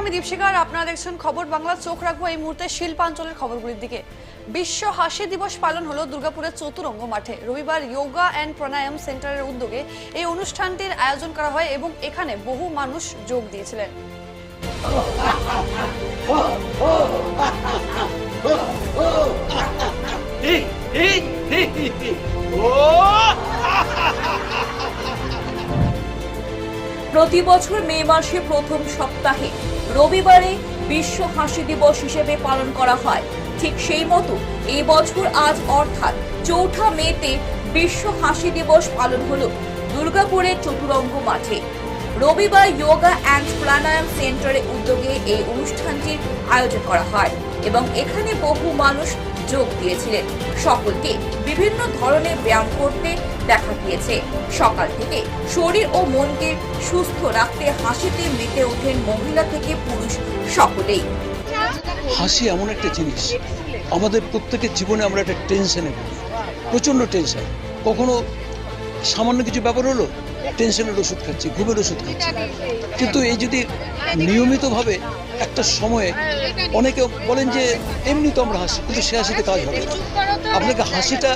আমি দীপশিকার আপনারা দেখছেন খবর বাংলা। চোখ রাখব এই মুহূর্তে শিল্পাঞ্চলের খবরগুলির দিকে। বিশ্ব হাসি দিবস পালন হলো দুর্গাপুরের চতুরঙ্গ মাঠে। রবিবার যোগা অ্যান্ড প্রাণায়াম সেন্টারের উদ্যোগে এই অনুষ্ঠানটির আয়োজন করা হয় এবং এখানে বহু মানুষ যোগ দিয়েছিলেন। প্রতি বছর মে মাসে প্রথম সপ্তাহে রবিবারে বিশ্ব হাসি দিবস হিসেবে পালন করা হয়। ঠিক সেই মতো এই বছর আজ অর্থাৎ চৌঠা মেতে বিশ্ব হাসি দিবস পালন হলো দুর্গাপুরের চতুরঙ্গ মাঠে। রবিবার যোগা অ্যান্ড প্রাণায়াম সেন্টারের উদ্যোগে এই অনুষ্ঠানটির আয়োজন করা হয় এবং এখানে বহু মানুষ যোগ দিয়েছিলেন। সকলকে বিভিন্ন ধরনের ব্যায়াম করতে দেখা গিয়েছে। সকাল থেকে শরীর ও মনকে সুস্থ রাখতে হাসিতে মেতে ওঠেন মহিলা থেকে পুরুষ সকলেই। হাসি এমন একটা জিনিস। আমাদের প্রত্যেকের জীবনে আমরা একটা টেনশনে ভুগি। প্রচণ্ড টেনশন কখনো সামান্য কিছু ব্যাপার হলো টেনশনের ওষুধ খাচ্ছি, ঘুমের ওষুধ খাচ্ছি। কিন্তু এই যদি নিয়মিতভাবে একটা সময়ে অনেকে বলেন যে এমনি তো আমরা হাসি, কিন্তু সে হাসিতে কাজ হবে আপনাকে হাসিটা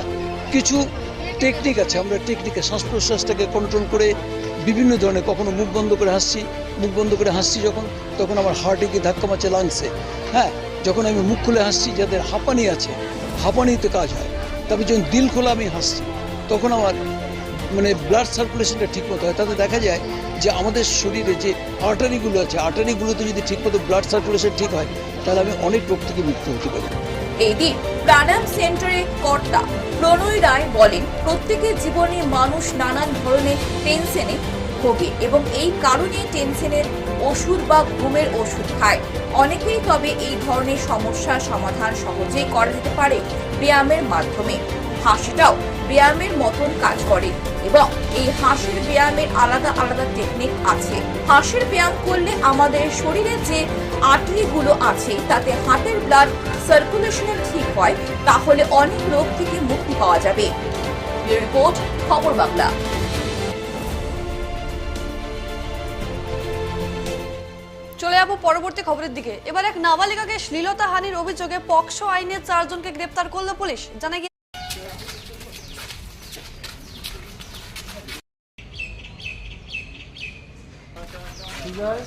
কিছু টেকনিক আছে, আমরা টেকনিকে শ্বাস প্রশ্বাসটাকে কন্ট্রোল করে বিভিন্ন ধরনের, কখনো মুখ বন্ধ করে হাসছি, মুখ বন্ধ করে হাসছি যখন, তখন আমার হার্টে গিয়ে ধাক্কা মারছে লাংসে হ্যাঁ যখন আমি মুখ খুলে হাসছি, যাদের হাঁপানি আছে, হাঁপানিতে কাজ হয়। তবে যখন দিল খোলা আমি হাসছি, তখন আমার মানে ব্লাড সার্কুলেশনটা ঠিক মতো হয়, তাতে দেখা যায় যে আমাদের শরীরে যে আর্টারিগুলো আছে আর্টারিগুলোতে যদি ঠিকমতো ব্লাড সার্কুলেশন ঠিক হয়, তাহলে আমি অনেক রোগ থেকে মুক্ত হতে পারি। এই দিন প্রাণায়াম সেন্টারের কর্তা প্রণয় রায় বলেন প্রত্যেকের জীবনে মানুষ নানান ধরনের টেনশনে ভোগে এবং এই কারণে টেনশনের ওষুধ বা ঘুমের ওষুধ খায়। অনেকেই তবে এই ধরনের সমস্যার সমাধান সহজেই করা যেতে পারে ব্যায়ামের মাধ্যমে। হাসিটাও ব্যায়ামের মতন কাজ করে এবং এই হাসির ব্যায়ামের আলাদা আলাদা টেকনিক আছে। হাসির ব্যায়াম করলে আমাদের শরীরে যে আর্টারিগুলো আছে, তাতে হার্টের ব্লাড সার্কুলেশন ঠিক হয়, তাহলে অনেক রোগ থেকে মুক্তি পাওয়া যাবে। রিপোর্ট, খবর বাংলা। চলে যাব পরবর্তী খবরের দিকে। এবার এক নাবালিকাকে শ্লীলতা হানির অভিযোগে পক্সো আইনে চারজনকে গ্রেপ্তার করল পুলিশ। জানা গিয়ে এক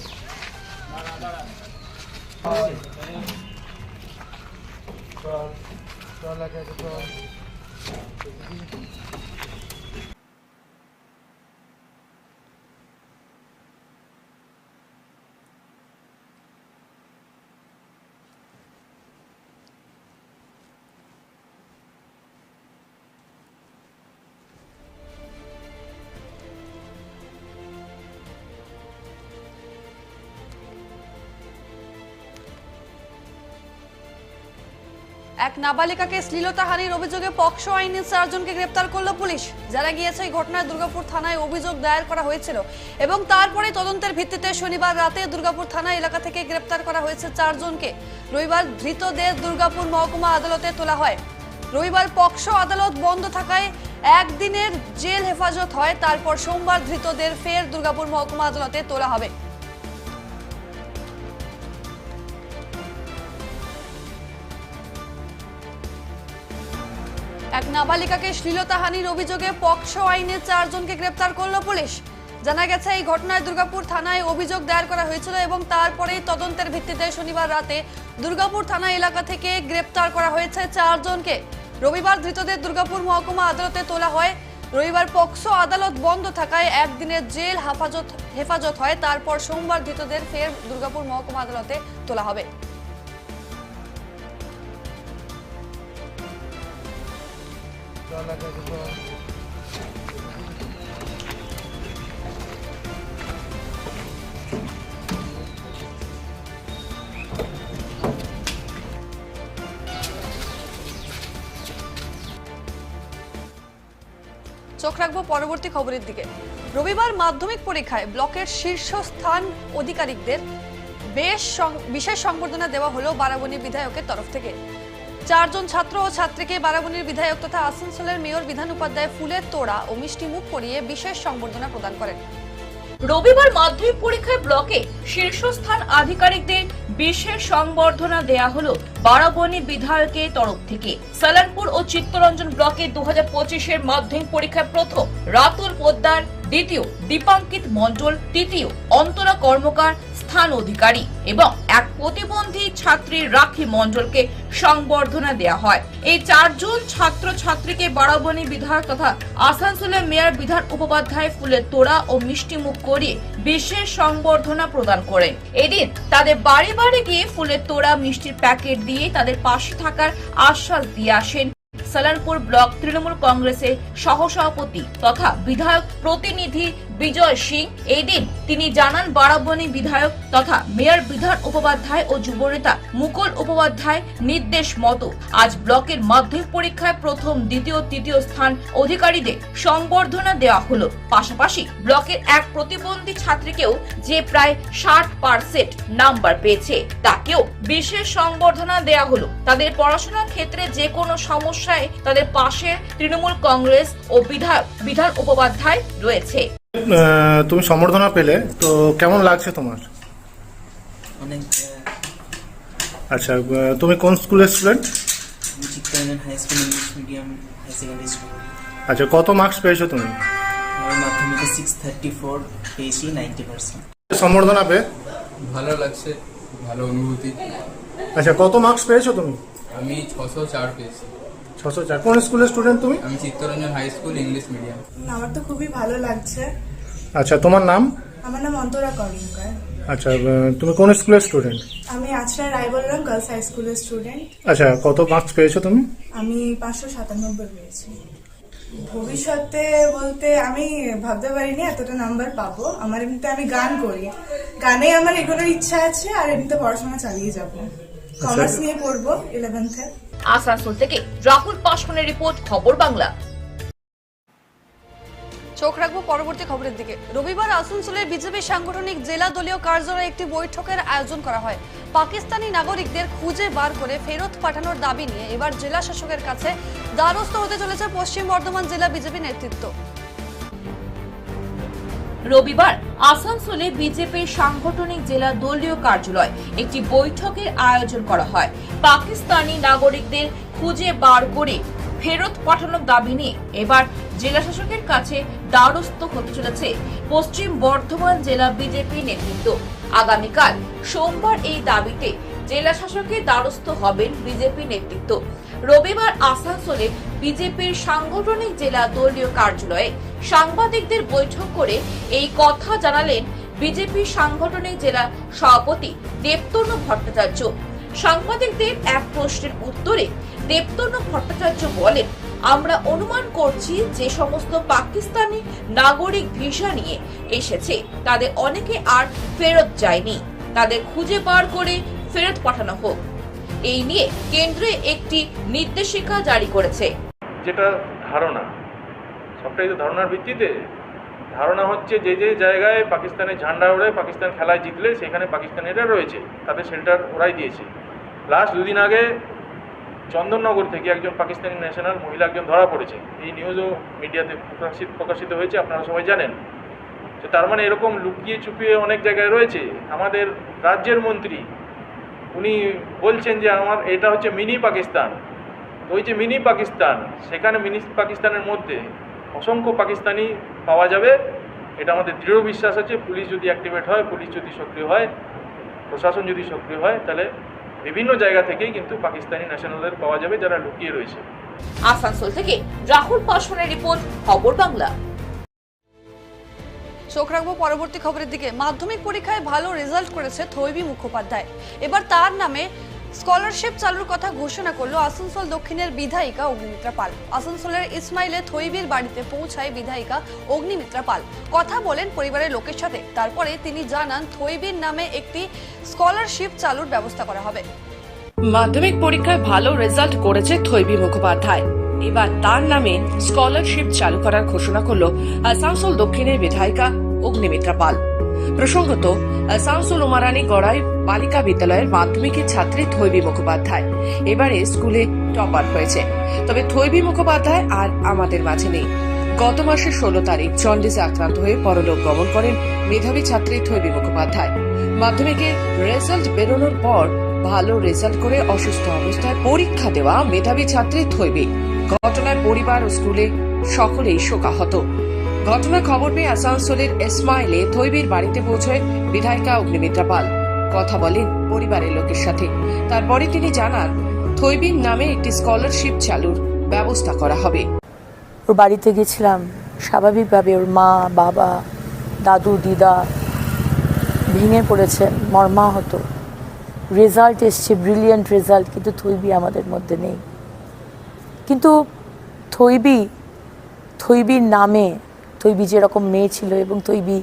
নাবালিকাকে শ্লীলতাহানির অভিযোগে পক্সো আইনে চারজনকে গ্রেপ্তার করল পুলিশ। যারা গিয়েছে, এই ঘটনায় দুর্গাপুর থানায় অভিযোগ দায়ের করা হয়েছিল এবং তারপরে তদন্তের ভিত্তিতে শনিবার রাতে দুর্গাপুর থানা এলাকা থেকে গ্রেপ্তার করা হয়েছে চারজনকে। রবিবার ধৃতদের দুর্গাপুর মহকুমা আদালতে তোলা হয়। রবিবার পক্সো আদালত বন্ধ থাকায় একদিনের জেল হেফাজত হয়, তারপর সোমবার ধৃতদের ফের দুর্গাপুর মহকুমা আদালতে তোলা হবে। এক নাবালিকাকে শ্লীলতাহানির অভিযোগে পক্সো আইনে চারজনকে গ্রেপ্তার করল পুলিশ। জানা গেছে, এই ঘটনায় দুর্গাপুর থানায় অভিযোগ দায়ের করা হয়েছিল এবং তারপরে তদন্তের ভিত্তিতে শনিবার রাতে দুর্গাপুর থানা এলাকা থেকে গ্রেপ্তার করা হয়েছে চারজনকে। রবিবার ধৃতদের দুর্গাপুর মহকুমা আদালতে তোলা হয়। রবিবার পক্সো আদালত বন্ধ থাকায় একদিনের জেল হেফাজত হেফাজত হয়। তারপর সোমবার ধৃতদের ফের দুর্গাপুর মহকুমা আদালতে তোলা হবে। চোখ রাখব পরবর্তী খবরের দিকে। রবিবার মাধ্যমিক পরীক্ষায় ব্লকের শীর্ষস্থান অধিকারিকদের বেশ বিশেষ সংবর্ধনা দেওয়া হলো বারাবণী বিধায়কের তরফ থেকে। চারজন ছাত্র ও ছাত্রীকে বারাবণীর বিধায়ক তথা আসানসোলের মেয়র বিধান উপাধ্যায় ফুলের তোড়া ও মিষ্টি মুখ করিয়ে বিশেষ সংবর্ধনা প্রদান করেন। রবিবার মাধ্যমিক পরীক্ষায় ব্লকে শীর্ষস্থান আধিকারিকদের বিশেষ সংবর্ধনা দেয়া হলো বারাবণী বিধায়কের তরফ থেকে। সালানপুর ও চিত্তরঞ্জন ব্লকে দু হাজার পঁচিশের মাধ্যমিক পরীক্ষায় প্রথম রাতুল পোদ্দার দ্বিতীয়, দীপাঙ্কিত মণ্ডল, তৃতীয়, অন্তরা কর্মকার, স্থান অধিকারী এবং এক প্রতিবন্ধী ছাত্রী রাখি মণ্ডলকে সংবর্ধনা দেয়া হয়। এই চারজন ছাত্র ছাত্রীকে বারাবণী বিধায়ক তথা আসানসোলের মেয়র বিধান উপাধ্যায় ফুলের তোড়া ও মিষ্টি মুখ করিয়ে বিশেষ সংবর্ধনা প্রদান করেন। এদিন তাদের বাড়ি বাড়ি গিয়ে ফুলের তোড়া, মিষ্টির প্যাকেট দিয়ে তাদের পাশে থাকার আশ্বাস দিয়ে আসেন সালানপুর ব্লক তৃণমূল কংগ্রেসের সহসভাপতি তথা বিধায়ক প্রতিনিধি বিজয় সিং। এই দিন তিনি জানান বারাবণী বিধায়ক তথা মেয়র বিধান উপাধ্যায় ও যুবনেতা মুকুল উপাধ্যায় নির্দেশ মতো আজ ব্লকের মাধ্যমিক পরীক্ষায় প্রথম, দ্বিতীয়, তৃতীয় স্থান অধিকারীদের সংবর্ধনা দেওয়া হলো। পাশাপাশি ব্লকের এক প্রতিবন্ধী ছাত্রীকেও যে প্রায় ষাট পার্সেন্ট নাম্বার পেয়েছে, তাকেও বিশেষ সংবর্ধনা দেওয়া হলো। তাদের পড়াশোনার ক্ষেত্রে যে কোনো সমস্যায় তাদের পাশে তৃণমূল কংগ্রেস ও বিধায়ক, বিধান উপাধ্যায় রয়েছে। তুমি সম্বর্ধনা পেলে তো কেমন লাগছে তোমার? অনেক আচ্ছা তুমি কোন স্কুলের student high school English medium high secondary school আচ্ছা কত মার্কস পেয়েছ তুমি? আমার মাধ্যমিকে সিক্স থার্টি ফোর পেয়েছি নাইনটি পার্সেন্ট সম্বর্ধনা পেয়ে? ভালো লাগছে ভালো অনুভূতি। আচ্ছা কত মার্কস পেয়েছ তুমি? আমি ছশো চার পেয়েছি। ছশো চার কোন স্কুলের স্টুডেন্ট তুমি? আমি Chittaranjan high school English medium আমার তো খুবই ভালো লাগছে। আচ্ছা তোমার নাম? আমার নাম অন্তরা কর্মকার। আচ্ছা তুমি কোন স্কুলের স্টুডেন্ট আমি আজরা রায় বললাম গার্লস হাই স্কুলের স্টুডেন্ট আচ্ছা কত মার্কস পেয়েছ তুমি? আমি পাঁচশো সাতানব্বই পেয়েছি। ভবিষ্যতে বলতে আমি ভাবতে পারিনি এতটা নাম্বার পাবো। আমার এমনিতে আমি গান করি। গানে আমার এগুলোর ইচ্ছা আছে আর এমনিতে পড়াশোনা চালিয়ে যাব। কমার্স নিয়ে পড়ব ইলেভেন্থে আসানসোল থেকে রাহুল পাসওয়ানের রিপোর্ট খবর বাংলা। চোখ রাখব পরবর্তী খবরের দিকে। রবিবার আসানসোলের বিজেপি সাংগঠনিক জেলা দলীয় কার্যালয়ে একটি বৈঠকের আয়োজন করা হয়। পাকিস্তানি নাগরিকদের খুঁজে বার করে ফেরত পাঠানোর দাবি নিয়ে এবার জেলা শাসকের কাছে দ্বারস্থ হতে চলেছে পশ্চিম বর্ধমান জেলা বিজেপি নেতৃত্ব। রবিবার আসানসোলে বিজেপির সাংগঠনিক জেলা দলীয় কার্যালয় একটি বৈঠকের আয়োজন করা হয়। পাকিস্তানি নাগরিকদের খুঁজে বার করে ফেরত পাঠানোর দাবি নিয়ে এবার জেলা শাসকের কাছে দ্বারস্থ হতে চলেছে পশ্চিম বর্ধমান জেলা বিজেপি নেতৃত্ব। আগামীকাল সোমবার এই দাবিতে জেলা শাসকের দ্বারস্থ হবেন বিজেপি নেতৃত্ব। রবিবার আসানসোলে বিজেপির সাংগঠনিক জেলা দলীয় কার্যালয়ে সাংবাদিকদের বৈঠক করে এই কথা জানালেন বিজেপি সাংগঠনিক জেলা সভাপতি দেবতনু ভট্টাচার্য। সাংবাদিকদের এক প্রশ্নের উত্তরে দেবতনু ভট্টাচার্য বলেন, আমরা অনুমান করছি যে সমস্ত পাকিস্তানি নাগরিক ভিসা নিয়ে এসেছে। তাদের অনেকে আর ফেরত যায়নি। তাদের খুঁজে বার করে ফেরত পাঠানো হোক। এই নিয়ে কেন্দ্রে একটি নির্দেশিকা জারি করেছে। যেটা ধারণা, সবটাই তো ধারণার ভিত্তিতে। ধারণা হচ্ছে যে যে জায়গায় পাকিস্তানের ঝান্ডা ওড়ে, পাকিস্তান খেলায় জিতলে সেখানে পাকিস্তানিরা রয়েছে, তাদের শেল্টার ওরাই দিয়েছে। লাস্ট দুদিন আগে চন্দননগর থেকে একজন পাকিস্তানি ন্যাশনাল মহিলা একজন ধরা পড়েছে। এই নিউজও মিডিয়াতে প্রকাশিত প্রকাশিত হয়েছে, আপনারা সবাই জানেন। তো তার মানে এরকম লুকিয়ে চুপিয়ে অনেক জায়গায় রয়েছে। আমাদের রাজ্যের মন্ত্রী উনি বলছেন যে আমার, এটা হচ্ছে মিনি পাকিস্তান। ওই যে মিনি পাকিস্তান, সেখানে মিনি পাকিস্তানের মধ্যে অসংখ্য পাকিস্তানি পাওয়া যাবে। এটা আমাদের দৃঢ় বিশ্বাস আছে, পুলিশ যদি অ্যাক্টিভেট হয়, পুলিশ যদি সক্রিয় হয়, প্রশাসন যদি সক্রিয় হয়, তাহলে বিভিন্ন জায়গা থেকেই কিন্তু পাকিস্তানি ন্যাশনালদের পাওয়া যাবে যারা লুকিয়ে রয়েছে। আসানসোল থেকে রাহুল পাসওয়ানের রিপোর্ট, খবর বাংলা। চোখ রাখব পরবর্তী খবরের দিকে। মাধ্যমিক পরীক্ষায় ভালো রেজাল্ট করেছে থৈবী মুখোপাধ্যায়। এবার তার নামে স্কলারশিপ চালুর কথা ঘোষণা করল আসানসোল দক্ষিণের বিধায়িকা অগ্নিমিত্রা পাল। আসানসোলের ইসমাইলে থৈবির বাড়িতে পৌঁছায় বিধায়িকা অগ্নিমিত্রা পাল। কথা বলেন পরিবারের লোকের সাথে। তারপরে তিনি জানান থৈবির নামে একটি স্কলারশিপ চালুর ব্যবস্থা করা হবে। মাধ্যমিক পরীক্ষায় ভালো রেজাল্ট করেছে থৈবী মুখোপাধ্যায়। এবার তার নামে স্কলারশিপ চালু করার ঘোষণা করল আসানসোল দক্ষিণের বিধায়িকা অগ্নিমিত্রা পাল। প্রসঙ্গত, আসানসোল উমারানি গড়াই বালিকা বিদ্যালয়ের মাধ্যমিকের ছাত্রী থৈবী মুখোপাধ্যায়। এবারে স্কুলে টপার হয়েছে। তবে থৈবী মুখোপাধ্যায় আর আমাদের মাঝে নেই। গত মাসের ষোলো তারিখ জন্ডিসে আক্রান্ত হয়ে পরলোক গমন করেন মেধাবী ছাত্রী থৈবী মুখোপাধ্যায়। মাধ্যমিকে রেজাল্ট বেরোনোর পর ভালো রেজাল্ট করে অসুস্থ অবস্থায় পরীক্ষা দেওয়া মেধাবী ছাত্রী থৈবী। ঘটনায় পরিবার ও স্কুলে সকলেই শোকাহত। ঘটনার খবর পেয়ে আসানসোলের এসমাইলে থৈবীর বাড়িতে পৌঁছয় বিধায়িকা অগ্নিমিত্রা পাল। কথা বলেন পরিবারের লোকের সাথে। তারপরে তিনি জানান থৈবীর নামে একটি স্কলারশিপ চালুর ব্যবস্থা করা হবে। ওর বাড়িতে গেছিলাম। স্বাভাবিকভাবে ওর মা, বাবা, দাদু, দিদা ভেঙে পড়েছে, মর্মাহত। রেজাল্ট এসছে ব্রিলিয়েন্ট রেজাল্ট কিন্তু থইবি আমাদের মধ্যে নেই। কিন্তু থইবি, থইবির নামে থইবি যেরকম মেয়ে ছিল এবং থইবি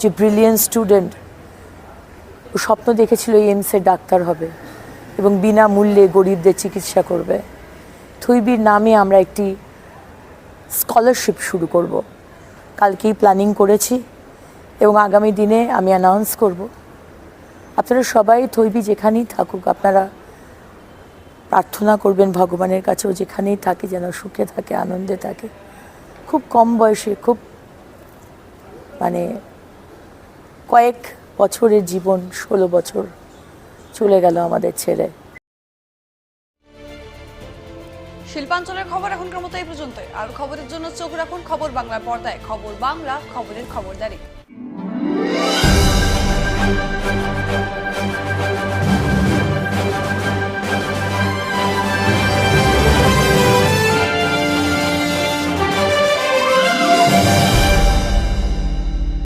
যে ব্রিলিয়েন্ট স্টুডেন্ট ও স্বপ্ন দেখেছিল এইমসের ডাক্তার হবে এবং বিনামূল্যে গরিবদের চিকিৎসা করবে। থইবির নামে আমরা একটি স্কলারশিপ শুরু করব। কালকেই প্ল্যানিং করেছি এবং আগামী দিনে আমি অ্যানাউন্স করব। আপনারা সবাই থইবি যেখানেই থাকুক, আপনারা প্রার্থনা করবেন ভগবানের কাছেও যেখানেই থাকে যেন সুখে থাকে, আনন্দে থাকে। খুব কম বয়সে, খুব মানে কয়েক বছরের জীবন, ষোলো বছর চলে গেল আমাদের ছেড়ে শিল্পাঞ্চলের খবর এখনকার মতো এই পর্যন্তই। আর খবরের জন্য চোখ রাখুন খবর বাংলার পর্দায়। খবর বাংলা, খবরের খবরদারি।